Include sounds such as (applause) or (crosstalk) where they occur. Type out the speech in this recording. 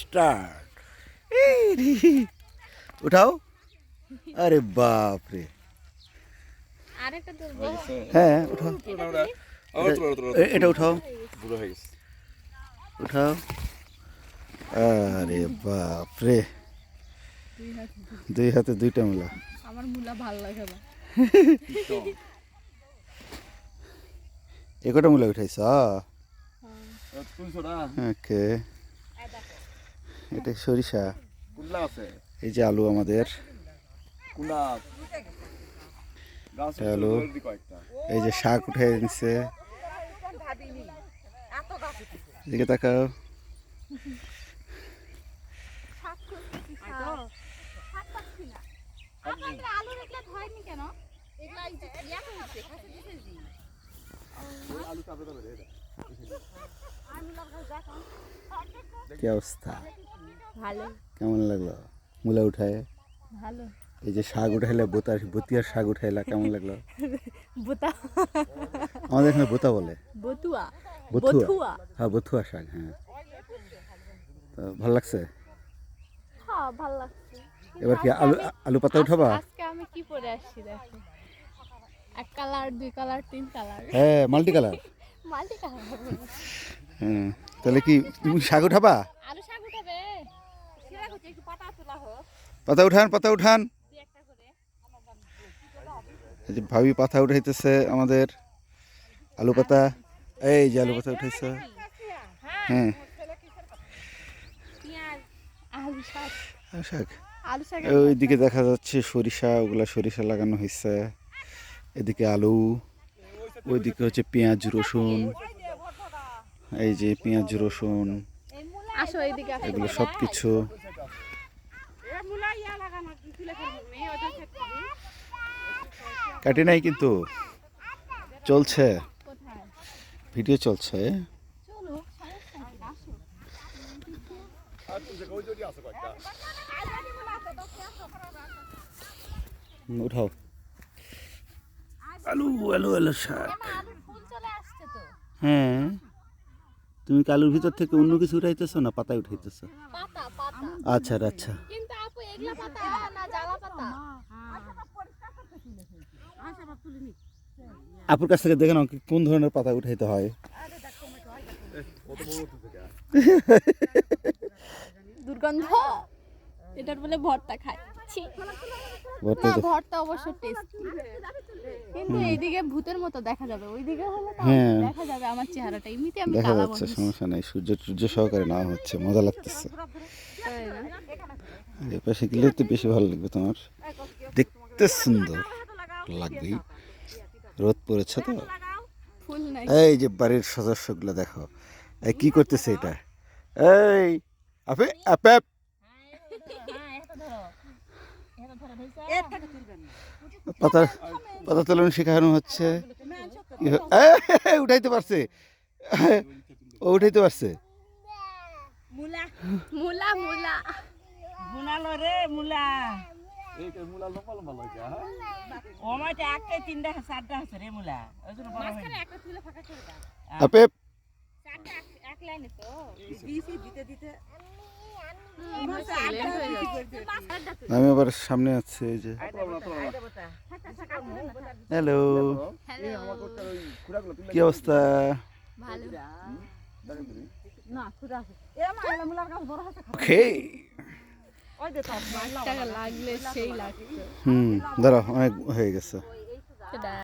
Start (laughs) উঠাও। আরে বাপ রে হ্যাঁ উঠাও। এটা উঠাও। হয়ে উঠাও। আরে বাপ রে দুই হাতে দুইটা মূলা। আমার মুলা ভালো লাগে না। এ কটা মূলা উঠাইছ? না? ওকে। এটা সরিষা। আছে। এই যে আলু আমাদের। কয়েকটা। এই যে শাক উঠে নিচ্ছে এদিকে তাকাও। আলু। আলু কি অবস্থা? ভালো। কেমন লাগল? মূলা উঠায়? ভালো। এই যে শাক উঠাইলে বোতা বতিয়ার শাক উঠাইলা কেমন লাগল? বুতা। আমাদের এখানে বোতা বলে। বতুয়া। বথুয়া। হ্যাঁ বথুয়া শাক হ্যাঁ। তো ভালো লাগছে? হ্যাঁ ভালো লাগছে। এবার কি আলু আলু পাতা উঠাবা? আজকে আমি কি পরে আসছি দেখো? এক কালার দুই কালার তিন কালার। হ্যাঁ মাল্টি কালার মাল্টি কালার হ্যাঁ তাহলে কি তুমি শাক উঠাবে? পাতা উঠান পাতা উঠান। যে ভাবি পাতা উঠাইতেছে আমাদের আলু পাতা। এই যে আলু পাতা উঠাইছে। হ্যাঁ। শাক আর শাক আলু শাক। ওই দিকে দেখা যাচ্ছে সরিষা ওগুলা সরিষা লাগানো হয়েছে এদিকে আলু ওইদিকে হচ্ছে পেঁয়াজ রসুন। এই যে পেঁয়াজ রসুন। এগুলো সব কিছু কাটি নাই কিন্তু। চলছে। ভিডিও চলছে। উঠাও। আলু আলু আলু শাক। এমা আলুর ফুল চলে আসছে তো হ্যাঁ। তুমি কালুর ভিতর থেকে অন্য কিছু উঠাইতেছো না পাতা উঠাইতেছো? পাতা পাতা। আচ্ছা আচ্ছা কিন্তু আপু এগুলা পাতা না জ্বালা পাতা আপুর কাছ থেকে দেখে নাও কি কোন ধরনের পাতা উঠাইতে হয়। দুর্গন্ধ? এটার বলে ভর্তা খায়। ভর্তা ভর্তা অবশ্য টেস্টি কিন্তু এইদিকে ভূতের মতো দেখা যাবে। ওইদিকে হলে হ্যাঁ। দেখা যাবে আমার চেহারাটা। এমনিতে আমি দেখা যাচ্ছে সমস্যা নাই। সূর্য টূর্য সহকারে হচ্ছে। মজা লাগতেছে। গেলে তো বেশি ভালো লাগবে তোমার। দেখতে সুন্দর লাগবেই। রোদ পড়েছে তো? এই যে বাড়ির সদস্যগুলো দেখো। এই কি করতেছে এটা? এই আপে আপে পাতা পাতা তোলন শেখানো হচ্ছে। উঠাইতে পারছে। ও উঠাইতে পারছে। মুলা মুলা মুলা। মুলা রে মুলা। আপে। আমি আবার সামনে আছি এই যে। হ্যালো কি অবস্থা? ভালো। না খুদা আছে। এ মুলার গাছ বড় হচ্ছে ওকে। লাগলে। সেই হুম দাঁড়াও অনেক হয়ে গেছে।